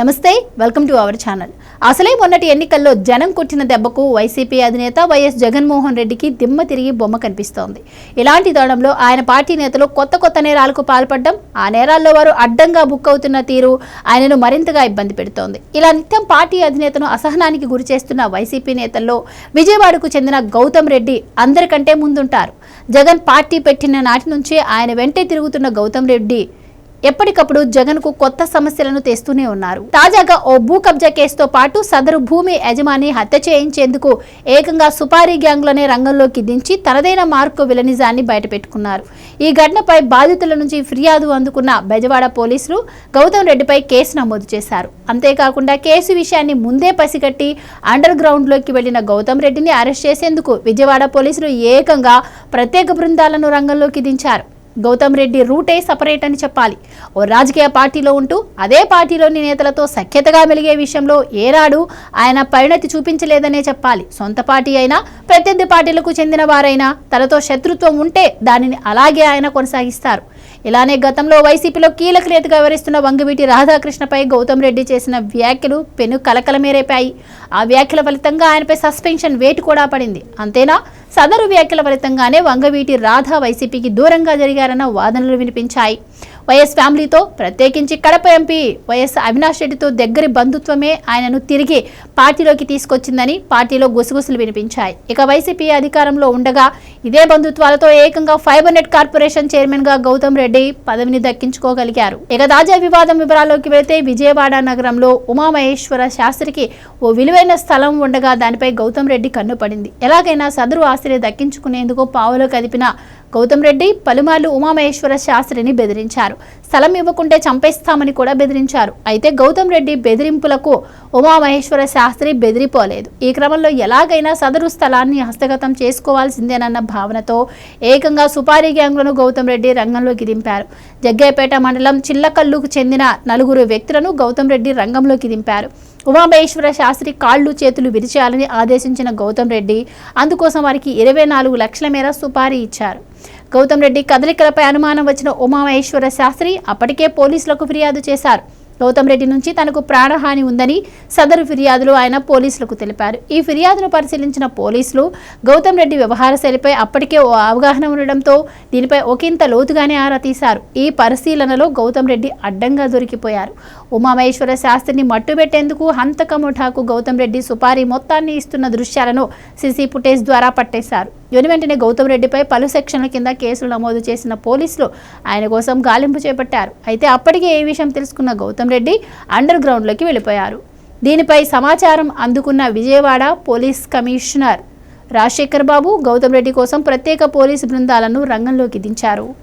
నమస్తే welcome to our channel. అసలే మొన్నటి ఎన్నికల్లో జనం కొట్టిన దెబ్బకు వైసీపీ అధినేత వైఎస్ జగన్మోహన్ రెడ్డికి దిమ్మ తిరిగి బొమ్మ కనిపిస్తోంది. ఇలాంటి తరుణంలో ఆయన పార్టీ నేతలు కొత్త కొత్త నేరాలకు పాల్పడడం ఆ నేరాల్లో వారు అడ్డంగా బుక్ అవుతున్న తీరు ఆయనను మరింతగా ఇబ్బంది పెడుతోంది. ఇలా నిత్యం పార్టీ అధినేతను అసహనానికి గురి చేస్తున్న వైసీపీ నేతల్లో విజయవాడకు చెందిన గౌతమ్ రెడ్డి అందరికంటే ముందుంటారు. జగన్ పార్టీ పెట్టిన నాటి నుంచే ఆయన వెంటే తిరుగుతున్న గౌతమ్ రెడ్డి ఎప్పటికప్పుడు జగన్కు కొత్త సమస్యలను తెస్తూనే ఉన్నారు. తాజాగా ఓ భూ కబ్జా కేసుతో పాటు సదరు భూమి యజమాని హత్య చేయించేందుకు ఏకంగా సుపారీ గ్యాంగ్లనే రంగంలోకి దించి తనదైన మార్కు విలనిజాన్ని బయటపెట్టుకున్నారు. ఈ ఘటనపై బాధితుల నుంచి ఫిర్యాదు అందుకున్న బెజవాడ పోలీసులు గౌతమ్ రెడ్డిపై కేసు నమోదు చేశారు. అంతేకాకుండా కేసు విషయాన్ని ముందే పసిగట్టి అండర్ గ్రౌండ్లోకి వెళ్ళిన గౌతమ్ రెడ్డిని అరెస్ట్ చేసేందుకు విజయవాడ పోలీసులు ఏకంగా ప్రత్యేక బృందాలను రంగంలోకి దించారు. గౌతమ్ రెడ్డి రూటే సపరేట్ అని చెప్పాలి. ఓ రాజకీయ పార్టీలో ఉంటూ అదే పార్టీలోని నేతలతో సఖ్యతగా మెలిగే విషయంలో ఏనాడు ఆయన పరిణతి చూపించలేదనే చెప్పాలి. సొంత పార్టీ అయినా ప్రత్యర్థి పార్టీలకు చెందిన వారైనా తనతో శత్రుత్వం ఉంటే దానిని అలాగే ఆయన కొనసాగిస్తారు. ఇలానే గతంలో వైసీపీలో కీలక నేతగా వివరిస్తున్న వంగవీటి రాధాకృష్ణపై గౌతమ్ రెడ్డి చేసిన వ్యాఖ్యలు పెను కలకలమేరేపాయి ఆ వ్యాఖ్యల ఫలితంగా ఆయనపై సస్పెన్షన్ వేటు కూడా పడింది. అంతేనా? సదరు వ్యాఖ్యల ఫలితంగానే వంగవీటి రాధా వైసీపీకి దూరంగా జరిగారన్న వాదనలు వినిపించాయి. వైఎస్ ఫ్యామిలీతో ప్రత్యేకించి కడప ఎంపీ వైఎస్ అవినాష్ రెడ్డితో దగ్గరి బంధుత్వమే ఆయనను తిరిగి పార్టీలోకి తీసుకొచ్చిందని పార్టీలో గుసగుసలు వినిపించాయి. ఇక వైసీపీ అధికారంలో ఉండగా ఇదే బంధుత్వాలతో ఏకంగా ఫైబర్ నెట్ కార్పొరేషన్ చైర్మన్గా గౌతమ్ రెడ్డి పదవిని దక్కించుకోగలిగారు. ఇక తాజా వివాదం వివరాల్లోకి వెళితే విజయవాడ నగరంలో ఉమామహేశ్వర శాస్త్రికి ఓ విలువైన స్థలం ఉండగా దానిపై గౌతమ్ రెడ్డి కన్నుపడింది ఎలాగైనా సదరు ఆస్తిని దక్కించుకునేందుకు పావులో కదిపిన గౌతమ్ రెడ్డి పలుమార్లు ఉమామహేశ్వర శాస్త్రిని బెదిరించారు. స్థలం ఇవ్వకుంటే చంపేస్తామని కూడా బెదిరించారు. అయితే గౌతమ్ రెడ్డి బెదిరింపులకు ఉమామహేశ్వర శాస్త్రి బెదిరిపోలేదు. ఈ క్రమంలో ఎలాగైనా సదరు స్థలాన్ని హస్తగతం చేసుకోవాల్సిందేనన్న భావనతో ఏకంగా సుపారీ గ్యాంగ్లను గౌతమ్ రెడ్డి రంగంలోకి దింపారు జగ్గయ్యపేట మండలం చిల్లకల్లుకు చెందిన నలుగురు వ్యక్తులను గౌతమ్ రెడ్డి రంగంలోకి దింపారు ఉమామహేశ్వర శాస్త్రి కాళ్ళు చేతులు విరిచేయాలని ఆదేశించిన గౌతమ్ రెడ్డి అందుకోసం వారికి ఇరవై నాలుగు లక్షల మేర సుపారీ ఇచ్చారు. గౌతమ్ రెడ్డి కదలికలపై అనుమానం వచ్చిన ఉమామహేశ్వర శాస్త్రి అప్పటికే పోలీసులకు ఫిర్యాదు చేశారు. గౌతమ్ రెడ్డి నుంచి తనకు ప్రాణహాని ఉందని సదరు ఫిర్యాదులు ఆయన పోలీసులకు తెలిపారు. ఈ ఫిర్యాదును పరిశీలించిన పోలీసులు గౌతమ్ రెడ్డి వ్యవహార శైలిపై అప్పటికే ఓ అవగాహన ఉండడంతో దీనిపై ఒకంత లోతుగానే ఆరా తీశారు. ఈ పరిశీలనలో గౌతమ్ రెడ్డి అడ్డంగా దొరికిపోయారు. ఉమామహేశ్వర శాస్త్రిని మట్టుబెట్టేందుకు హంతక ముఠాకు గౌతమ్ రెడ్డి సుపారీ మొత్తాన్ని ఇస్తున్న దృశ్యాలను సీసీ ఫుటేజ్ ద్వారా పట్టేశారు. యుని వెంటనే గౌతమ్ రెడ్డిపై పలు సెక్షన్ల కింద కేసులు నమోదు చేసిన పోలీసులు ఆయన కోసం గాలింపు చేపట్టారు. అయితే అప్పటికే ఏ విషయం తెలుసుకున్న గౌతమ్ రెడ్డి అండర్ గ్రౌండ్లోకి వెళ్ళిపోయారు. దీనిపై సమాచారం అందుకున్న విజయవాడ పోలీస్ కమిషనర్ రాజశేఖర్ బాబు గౌతమ్ రెడ్డి కోసం ప్రత్యేక పోలీసు బృందాలను రంగంలోకి దించారు.